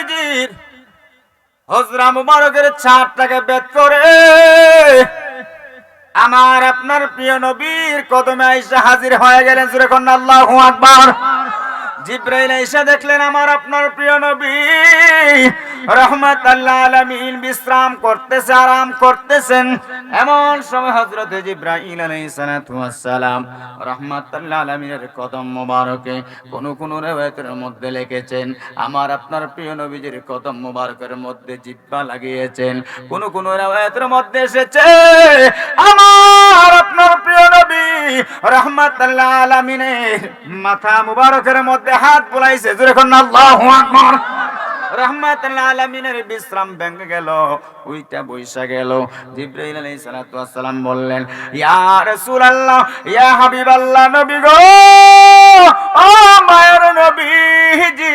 নবীজির হজরা মুবারকের ছাদটাকে বেদ করে আমার আপনার প্রিয় নবীর কদমে আইসা হাজির হয়ে গেলেন সুরেখন আল্লাহ আকবার। জিব্রাইল আইসা দেখলেন, আমার আপনার প্রিয় নবী রহমত আল্লাহ আলমিন বিশ্রাম করতেছে, আরাম করতেছেন। এমন সময় হজরত জিব্রাইল আলাইহিসসালাম রহমত আল্লাহ আলমিনের কদম মোবারকে কোন কোন রেওয়ায়তের মধ্যে লিখেছেন, আমার আপনার প্রিয় নবীজির কদম মোবারকের মধ্যে জিব্বা লাগিয়েছেন। কোন কোন রেওয়ায়তের মধ্যে এসেছে, আমার আপনার প্রিয় নবী রহমত আল্লাহ আলমিনের মাথা মুবারকের মধ্যে হাত বুলাইছে। কোন আল্লাহু আকবার। আলামিনের বিশ্রাম ভেঙে গেল উইটা বৈশা গেল। জিব্রাইল ওয়াসসালাম বললেন, ইয়া রাসূলুল্লাহ, ইয়া হাবিবাল্লাহ, নবী গো! ও মায়ের নবীজি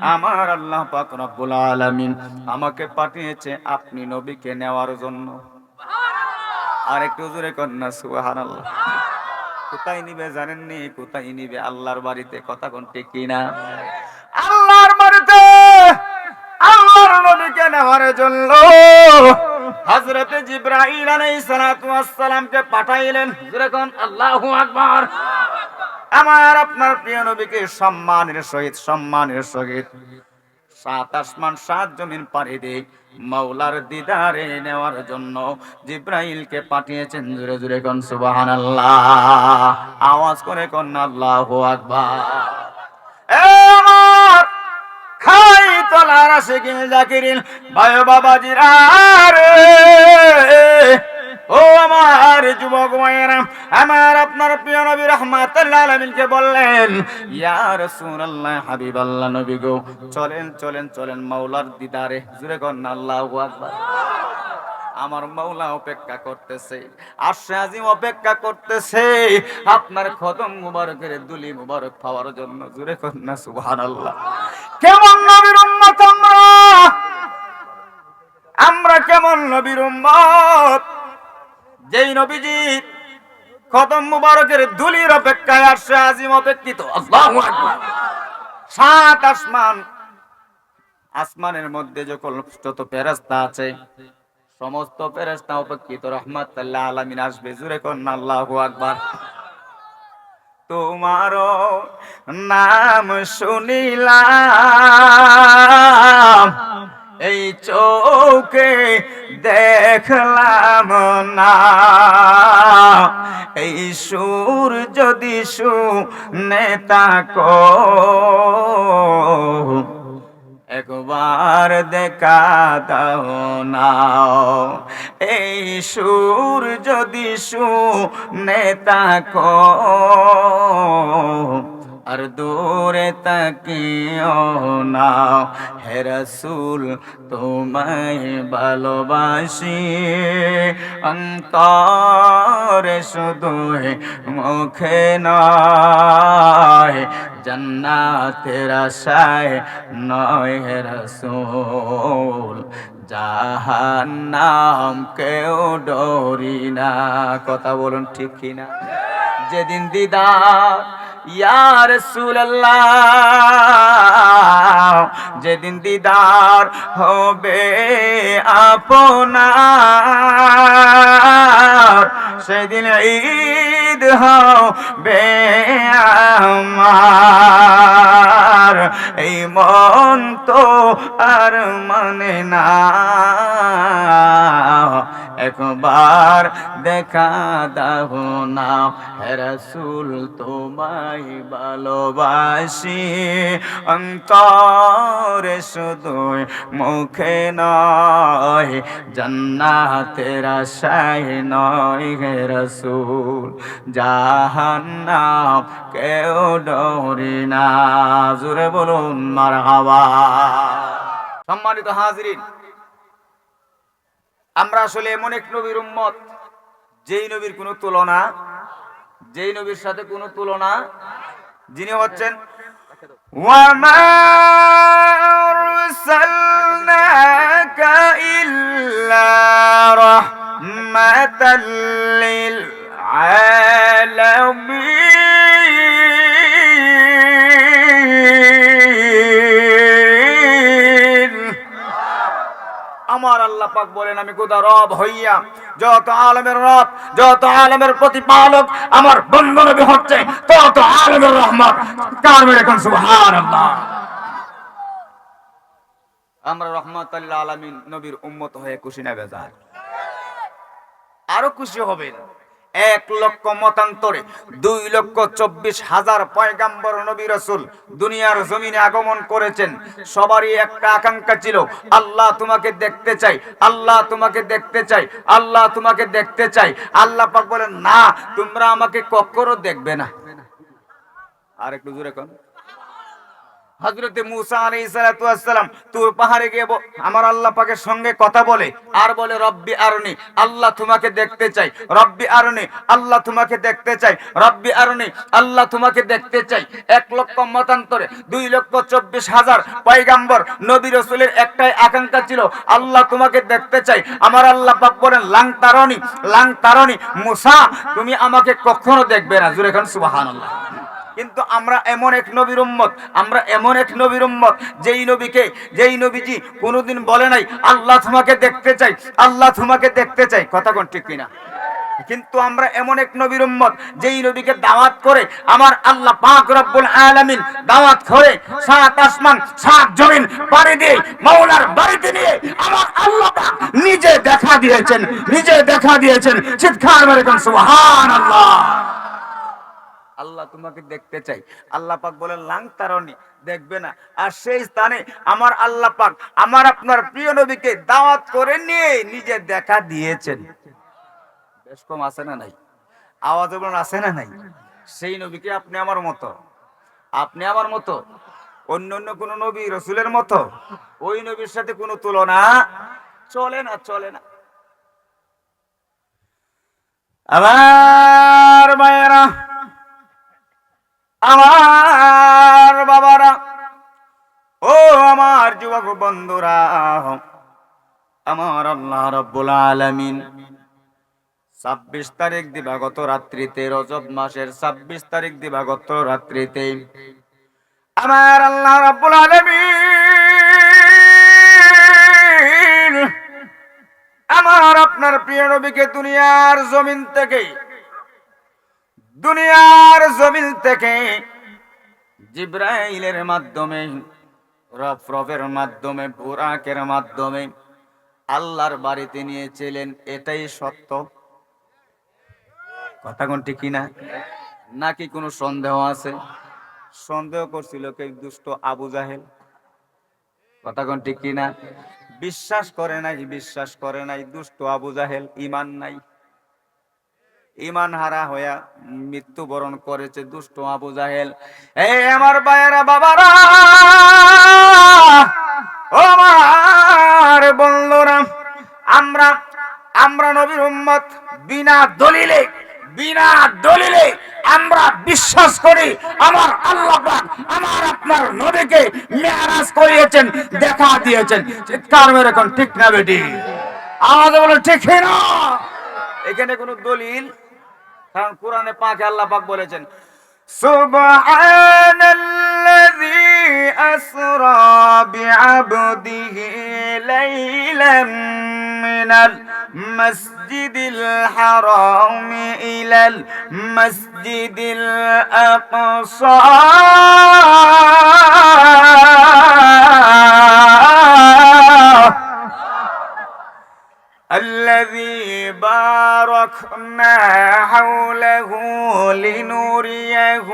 আমার আল্লাহ পাক রব্বুল আলামিন আমাকে পাঠিয়েছে আপনি নবীকে নেওয়ার জন্য। আর একটু জোরে কন্যা সুবহানাল্লাহ। কোথায় নিবে জানেননি? কোথায় নিবে? আল্লাহর বাড়িতে কথা কোন ঠিক কিনা? আল্লাহর বাড়িতে আল্লাহর নবীকে নেওয়ার জন্য হযরতে জিব্রাইল আলাইহিস সালাতু ওয়াস সালামকে পাঠাইলেন। যেরকম আল্লাহু আকবার। আমার, আপনার প্রিয় নবীকে সম্মানের সহিত সম্মানের সহিত। সাত আসমান, সাত জমিন পাড়ি দিয়ে মাওলার দিদারে নেওয়ার জন্য জিব্রাইলকে পাঠিয়েছেন জুড়ে জুড়ে কোন সুবাহান আওয়াজ করে কোন, আল্লাহ আকবার। খাই তোলার আসে কিনে জাকিরিন ভাই বাবাজিরা ও আমার যুবক মায়েরা, আমার আপনার প্রিয় নবী রহমাতুল্লাহ আলামিনকে বললেন, ইয়া রাসূলুল্লাহ, হাবিবাল্লাহ নবী গো, চলেন চলেন চলেন মাওলার দিদারে জুরে কর না, আল্লাহু আমার মাওলা অপেক্ষা করতেছে আশা আজিম অপেক্ষা করতেছে, আপনার খতম মুবারকের দুলি মুবারক পাওয়ার জন্য কর না, সুবহানাল্লাহ। কেমন নবীর উম্মত আমরা? আমরা কেমন নবীর উম্মত? যেই নবীজি খতম মুবারকের দুলির অপেক্ষায় আসছে, আজিম অপেক্ষিত। সাত আসমান। আসমানের মধ্যে যখন যত ফেরেশতা আছে, সমস্ত ফেরেশতা অপেক্ষিত রহমাতুল্লাহ আলামিন আসবে। জুরে কন্যা আল্লাহু আকবার। তোমারও নাম শুনিলাম, এই চোখে দেখলাম না। এই সুর যদি শুনে তাকো একবার দেখা দাও না। এই সুর যদি শুনে তাকো আর দূরে তাকিও না। হে রসুল, তোমায় ভালোবাসি। অন্তরে শুধু মুখে নয়, জন্নাতের আশায় নয় হে রসুল। জাহান্নাম কেউ ডরি না। কথা বলুন ঠিক কিনা? যেদিন দিদার যেদিন দিদার হবে আপনার সেদিন ঈদ হবে আমার। এই মন তো আর মানে না। একবার দেখা দাও না রসুল তোমায় ভালোবাসি। অন্তরে শুধু মুখে নয়, জান্নাতের আশায় নয় হে রসুল। জাহান্নাম কেউ ডরি না জুড়ে বলুন মার সম্মানিত হাজরিন আমরা আসলে এমন এক নবীর উম্মত, যেই নবীর কোনো তুলনা, যেই নবীর সাথে কোনো তুলনা যিনি হচ্ছেন ওয়ামা আল্লাহ পাক বলেন, আমি গোদা রব হইয়া যত আলমের রব, যত আলমের প্রতিপালক আমার বন্ধ নবী হচ্ছে, তত আলমের রহমত কার মেরে এখন, সুবহানাল্লাহ? আমরা রহমতুল্লাহ আলামিন নবীর উম্মত হয়ে খুশি না, বেজার। আরও খুশি হবেন। এক লক্ষ মতান্তরে দুই লক্ষ চব্বিশ হাজার পয়গাম্বর নবী রসুল দুনিয়ার জমিনে আগমন করেছেন। সবারই একটা আকাঙ্ক্ষা ছিল, আল্লাহ তোমাকে দেখতে চাই, আল্লাহ তোমাকে দেখতে চাই, আল্লাহ তোমাকে দেখতে চাই। আল্লাহ পাক বলেন, না, তোমরা আমাকে কখনো দেখবে না। আর একটু জোরে কোন। হজরতে মুসা আলাইহিস সালাতু ওয়াসসালাম তুর পাহাড়ে গিয়ে আমার আল্লাহ পাকের সঙ্গে কথা বলে আর বলে, রব্বি আরনি, আল্লাহ তোমাকে দেখতে চাই। রব্বি আরনি, আল্লাহ তোমাকে দেখতে চাই। রব্বি আরনি, আল্লাহ তোমাকে দেখতে চাই। এক লক্ষ মতান্তরে দুই লক্ষ চব্বিশ হাজার পয়গাম্বর নবী রসুলের একটাই আকাঙ্ক্ষা ছিল, আল্লাহ তোমাকে দেখতে চাই। আমার আল্লাহ পাক বলেন, লাং তারনি লাং তারনি, মুসা, তুমি আমাকে কখনো দেখবে না। জুরে খান সুবহানাল্লাহ। কিন্তু আমরা এমন এক নবীর উম্মত, আমরা এমন এক নবীর উম্মত, যেই নবীকে, যেই নবীজি কোনোদিন বলে নাই, আল্লাহ তোমাকে দেখতে চাই, আল্লাহ তোমাকে দেখতে চাই। কথা কোন ঠিক কিনা? কিন্তু আমরা এমন এক নবীর উম্মত, যেই নবীকে দাওয়াত করে, আমার আল্লাহ পাক রব্বুল আলামিন দাওয়াত করে, সাত আসমান, সাত জমিন পাড়ি দিয়ে, মাওলার বাড়িতে নিয়ে আমার আল্লাহ পাক নিজে দেখা দিয়েছেন, নিজে দেখা দিয়েছেন। চিৎকার মেরে সুবহানাল্লাহ। আল্লাহ তোমাকে দেখতে চাই। আল্লাহ পাক বলে, লাং তারনি দেখবে না। আর সেই স্থানে আমার আল্লাহ পাক আমার আপনার প্রিয় নবীকে দাওয়াত করে নিয়ে নিজে দেখা দিয়েছেন। বেশ কম আছে না নাই? আওয়াজ আছে না নাই? সেই নবীকে আপনি আমার মতো? আপনি আমার মতো? অন্য অন্য কোন নবী, রসুলের মতো? ওই নবীর সাথে কোনো তুলনা চলে না চলে না। আমার মায়েরা আমার বাবারা, ও আমার যুবক বন্ধুরা, আমার আল্লাহ রব্বুল আলামিন ছাব্বিশ তারিখ দিবাগত রাত্রিতে, রজব মাসের ছাব্বিশ তারিখ দিবাগত রাত্রিতে আমার আল্লাহ রব্বুল আলামিন আমার আপনার প্রিয় নবীকে দুনিয়ার জমিন থেকে দুনিয়ার জমিন থেকে জিব্রাইলের মাধ্যমে রফ রফের মাধ্যমে, বুরাকের মাধ্যমে আল্লাহর বাড়িতে নিয়েছিলেন, এটাই সত্য। কথা কোনটি কিনা? নাকি কোনো সন্দেহ আছে? সন্দেহ করছিল কে দুষ্ট আবু জাহেল। কথা কোনটি কিনা? বিশ্বাস করে নাই, বিশ্বাস করে নাই, দুষ্ট আবু জাহেল ইমান নাই। ইমান হারা হইয়া মৃত্যুবরণ করেছে দুষ্ট আবু জাহেল। এই আমার বায়েরা বাবারা! ও আমার বন্ধুরা, আমরা আমরা নবীর উম্মত, বিনা দলিলে বিনা দলিলে আমরা বিশ্বাস করি, আমার আল্লাহ আমার আপনার নবীকে মেয়ারাজ করিয়েছেন, দেখা দিয়েছেন। চিৎকার মেরে ঠিক না বেটি? আমাদের বলে, ঠিক না এখানে কোনো দলিল কারণ কোরআনে পাকে আল্লাহ পাক বলেছেন سبحان الذي أسرى بعبده ليلا من المسجد الحرام إلى المسجد الأقصى الذي باركنا حوله لنريه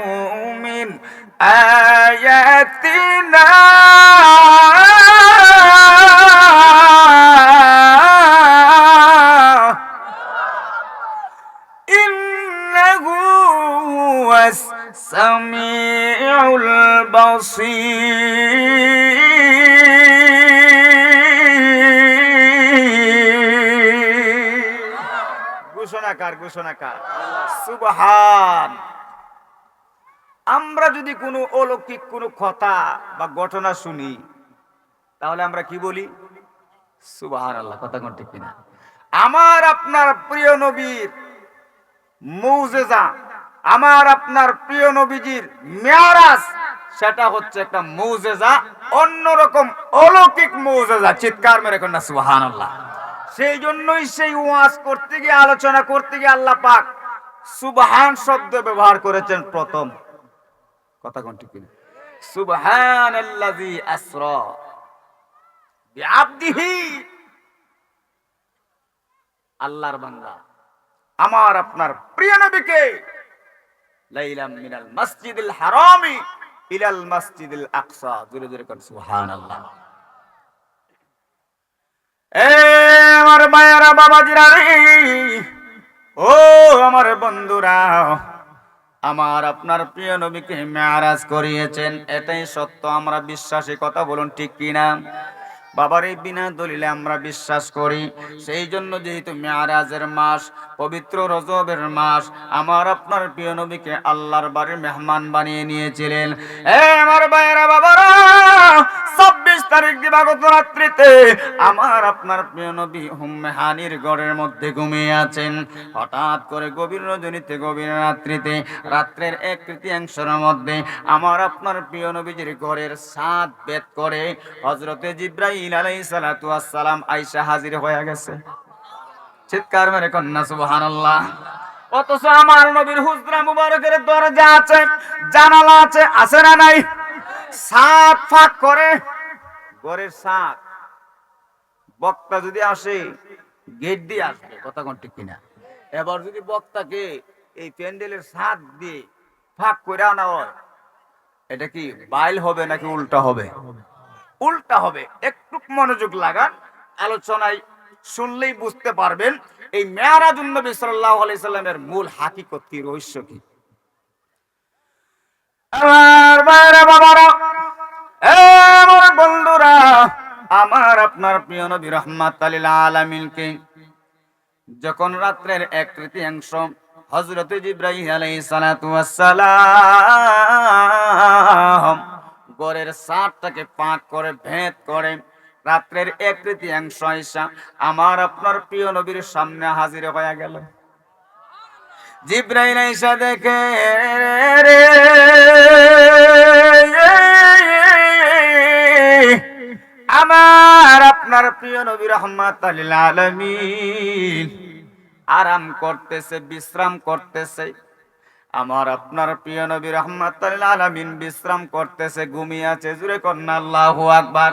من آياتنا. إنه هو السميع البصير. ঘোষণাকার ঘোষণাকার। সুবহান। আমরা যদি কোনো অলৌকিক কোনো কথা বা ঘটনা শুনি, তাহলে আমরা কি বলি? সুবহান আল্লাহ কথা কোন ঠিক কিনা? আমার আপনার প্রিয় নবীর মৌজেজা, আমার আপনার প্রিয় নবীজির মেয়ারাজ, সেটা হচ্ছে একটা মৌজেজা, অন্যরকম অলৌকিক মৌজেজা। চিৎকার মেরে কন্যা, সুবহানাল্লাহ। সেই জন্যই সেই ওয়াজ করতে গিয়ে, আলোচনা করতে গিয়ে আল্লাহ পাক সুবহান শব্দ ব্যবহার করেছেন প্রথম। কথা কোনটি কিনা? সুবহানাল্লাযী আসরা বিআবদিহি। আল্লাহর বান্দা, আমার আপনার প্রিয় নবীকে লাইলাম মিনাল মসজিদিল হারামি ইলাল মসজিদিল আকসা। জোরে জোরে কোন, সুবহানাল্লাহ। এ মায়েরা, বাবাজিরা রে। ও, আমার বন্ধুরা, আমার আপনার প্রিয় নবীকে মেয়ারাজ করিয়েছেন। এটাই সত্য, আমরা বিশ্বাসী, কথা বলুন ঠিক কিনা বাবার এই বিনা দলিলে আমরা বিশ্বাস করি। সেই জন্য যেহেতু মেয়ারাজের মাস, পবিত্র রজবের মাস, আমার আপনার প্রিয় নবীকে আল্লাহর বাড়ির মেহমান বানিয়ে নিয়েছিলেন। এ, আমার ভাইয়েরা বাবারা তারিখ দিবাগত রাত্রিতে আমার আপনার প্রিয় নবী হুম্মেহানির গড়ের মধ্যে ঘুমিয়ে আছেন। হঠাৎ করে গভীর রজনীতে, গভীর রাত্রিতে, রাত্রের এক তৃতীয়াংশের মধ্যে আমার আপনার প্রিয় নবীজির ঘরের সাত বেদ করে হজরতে জিব্রাইল আলাইহিস সালাতু সালাম আয়েশা হাজির হয়ে গেছে। চিৎকার মেরে কন্যা, সুবহানাল্লাহ। অথচ আমার নবীর হুজরা মুবারকের দরজা আছে, জানালা আছে আছে না নাই? সাত ফাঁক করে ঘরের সাত বক্তা যদি আসে গেট দিয়ে আসবে। কথা কোন ঠিক কিনা? এবার যদি বক্তাকে এই প্যান্ডেলের সাত দিয়ে ফাঁক করে আনা হয়, এটা কি বাইল হবে নাকি উল্টা হবে? উল্টা হবে। একটু মনোযোগ লাগান, আলোচনায় শুনলেই বুঝতে পারবেন এই মেয়ারাজুন নবী সাল্লাল্লাহু আলাইহি সাল্লামের মূল হাকিকত কি, রহস্য কি? আমার বাবারা আমার আপনার প্রিয় নবী রহমাত আলামিনকে যখন রাত্রের এক তৃতীয়াংশ হজরত জিব্রাহিম আলাইহিস সালাতু ওয়াসসালাম গড়ের সাতটাকে পাক করে, ভেদ করে, রাত্রের এক তৃতীয়াংশ আইসা আমার আপনার প্রিয় নবীর সামনে হাজির হয়ে গেল। জিব্রাইল আইসা দেখে রে আমার আপনার প্রিয় নবী রহমাত আলমিন। আরাম করতেছে, বিশ্রাম করতেছে। আমার আপনার প্রিয় নবী রহমাত আলমিন বিশ্রাম করতেছে, ঘুমিয়ে আছে। জুড়ে কন্যা, আল্লাহ আকবার।